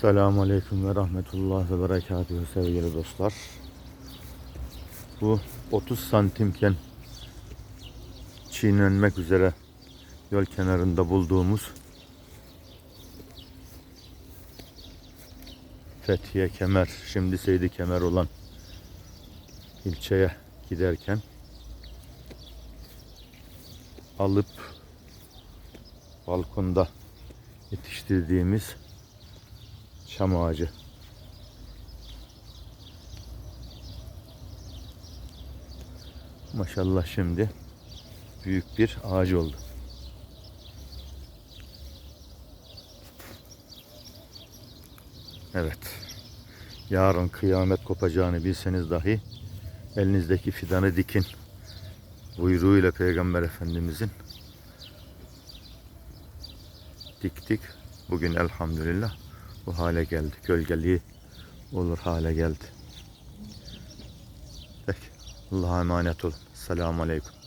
Selamun Aleyküm ve Rahmetullah ve Berekatühü sevgili dostlar. Bu 30 santimken çiğnenmek üzere yol kenarında bulduğumuz Fethiye Kemer, şimdi Seydi Kemer olan ilçeye giderken alıp balkonda yetiştirdiğimiz çam ağacı. Maşallah şimdi büyük bir ağaç oldu. Evet. Yarın kıyamet kopacağını bilseniz dahi elinizdeki fidanı dikin buyruğuyla Peygamber Efendimizin diktik. Bugün elhamdülillah bu hale geldi. Gölgeliği olur hale geldi. Peki. Allah'a emanet olun. Selamun Aleyküm.